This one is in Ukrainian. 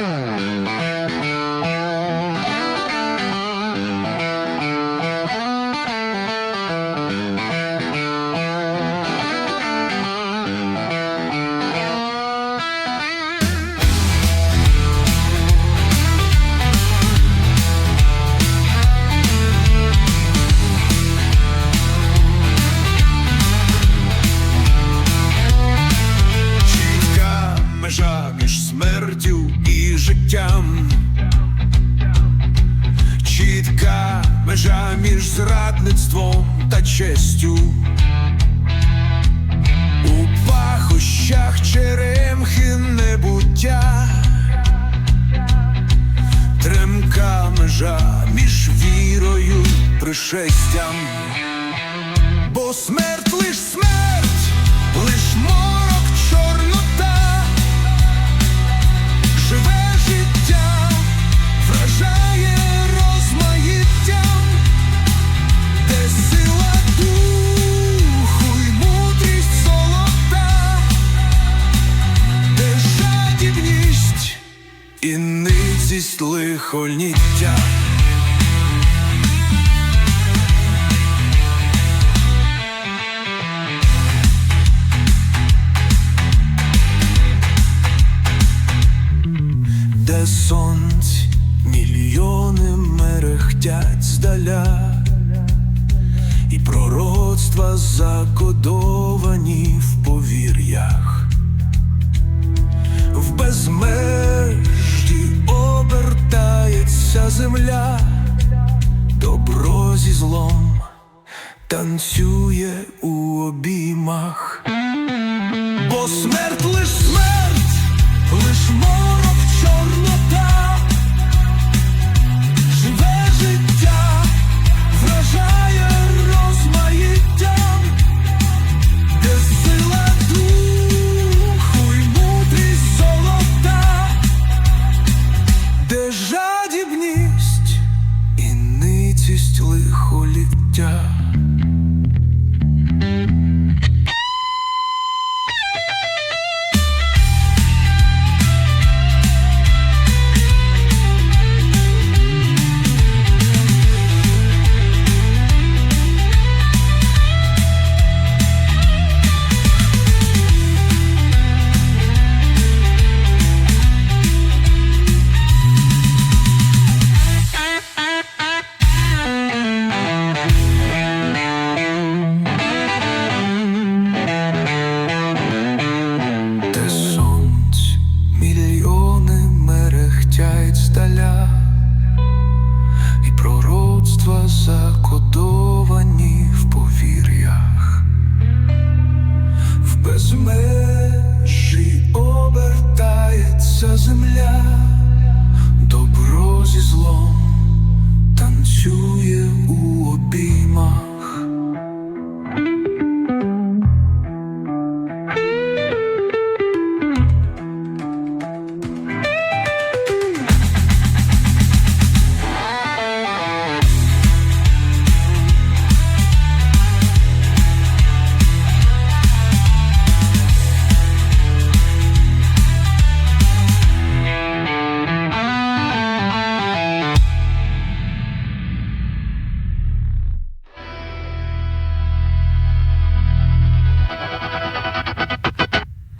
Bye. Між зрадництвом та честю. У пахощах черемхи небуття. Тремка межа між вірою пришестям. Бо смерть і ницість лихоніття. де сонць мільйони мерехтять здаля, і пророцтва закодовані в повір'ях, земля, добро зі злом танцює у обіймах, бо смерть лиш doesn't mean